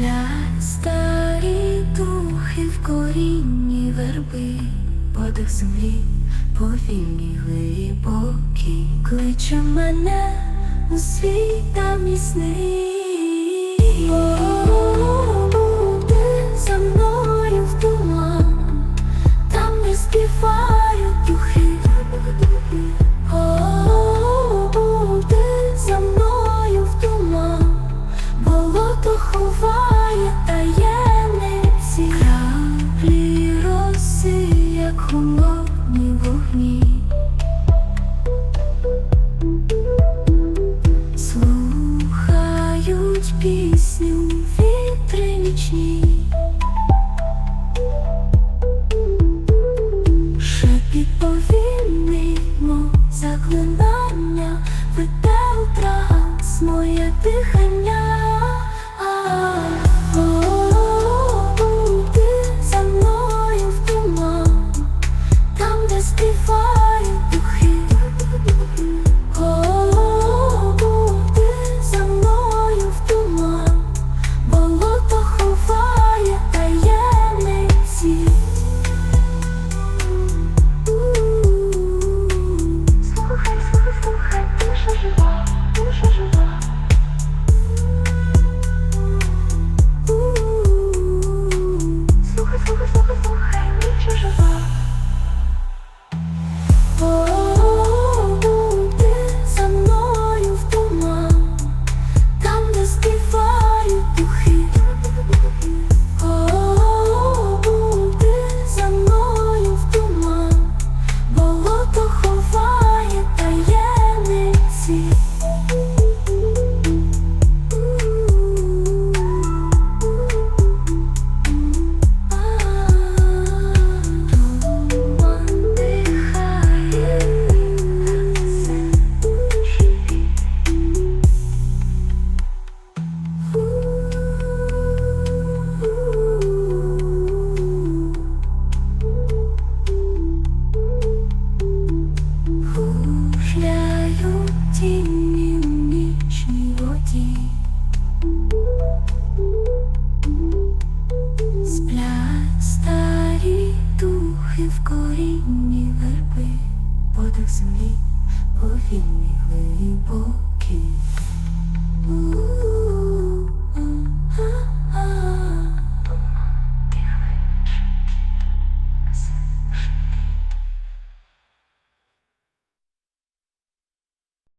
Сплять старі духи в корінні верби, подих землі, повільні глибокі кличе мене у свій давній Буде за мною в туман, там не співають духи. відповімимо заклинання, веде у транс моє дихання. Повільні верби, подих землі, повільні глибокий.